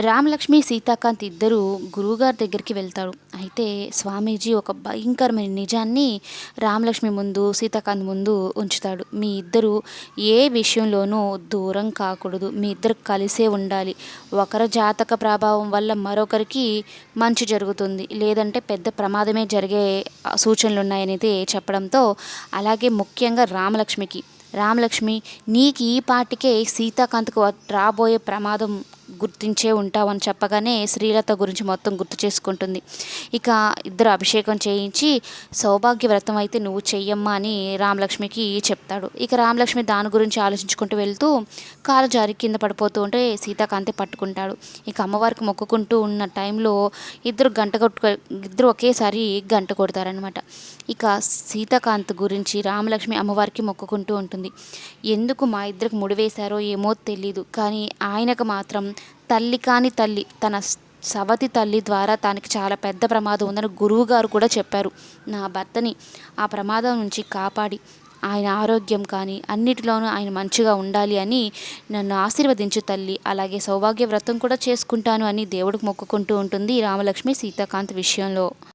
రామలక్ష్మి సీతాకాంత్ ఇద్దరు గురువుగారి దగ్గరికి వెళ్తారు. అయితే స్వామీజీ ఒక భయంకరమైన నిజాన్ని రామలక్ష్మి ముందు సీతాకాంత్ ముందు ఉంచుతాడు. మీ ఇద్దరు ఏ విషయంలోనూ దూరం కాకూడదు. మీ ఇద్దరు కలిసే ఉండాలి. ఒకరి జాతక ప్రభావం వల్ల మరొకరికి మంచి జరుగుతుంది. లేదంటే పెద్ద ప్రమాదమే జరిగే సూచనలు ఉన్నాయనేది చెప్పడంతో అలాగే ముఖ్యంగా రామలక్ష్మికి. రామలక్ష్మి నీకు ఈ పాటికే సీతాకాంత్కు రాబోయే ప్రమాదం గుర్తించే ఉంటావని చెప్పగానే శ్రీలత గురించి మొత్తం గుర్తు చేసుకుంటుంది. ఇక ఇద్దరు అభిషేకం చేయించి సౌభాగ్య వ్రతం అయితే నువ్వు చెయ్యమ్మా అని రామలక్ష్మికి చెప్తాడు. ఇక రామలక్ష్మి దాని గురించి ఆలోచించుకుంటూ వెళ్తూ కాలు జారి కింద పడిపోతూ ఉంటే సీతాకాంతి పట్టుకుంటాడు. ఇక అమ్మవారికి మొక్కుకుంటూ ఉన్న టైంలో ఇద్దరు గంట కొట్టుకో ఇద్దరు ఒకేసారి గంట కొడతారనమాట ఇక సీతాకాంత్ గురించి రామలక్ష్మి అమ్మవారికి మొక్కుకుంటూ ఉంటుంది. ఎందుకు మా ఇద్దరికి ముడివేశారో ఏమో తెలీదు. కానీ ఆయనకు మాత్రం తల్లి కాని తల్లి తన సవతి తల్లి ద్వారా తనకి చాలా పెద్ద ప్రమాదం ఉందని గురువుగారు కూడా చెప్పారు. నా భర్తని ఆ ప్రమాదం నుంచి కాపాడి ఆయన ఆరోగ్యం కానీ అన్నిటిలోనూ ఆయన మంచిగా ఉండాలి అని నన్ను ఆశీర్వదించు తల్లి అలాగే సౌభాగ్య వ్రతం కూడా చేసుకుంటాను అని దేవుడికి మొక్కుకుంటూ ఉంటుంది రామలక్ష్మి సీతాకాంత్ విషయంలో.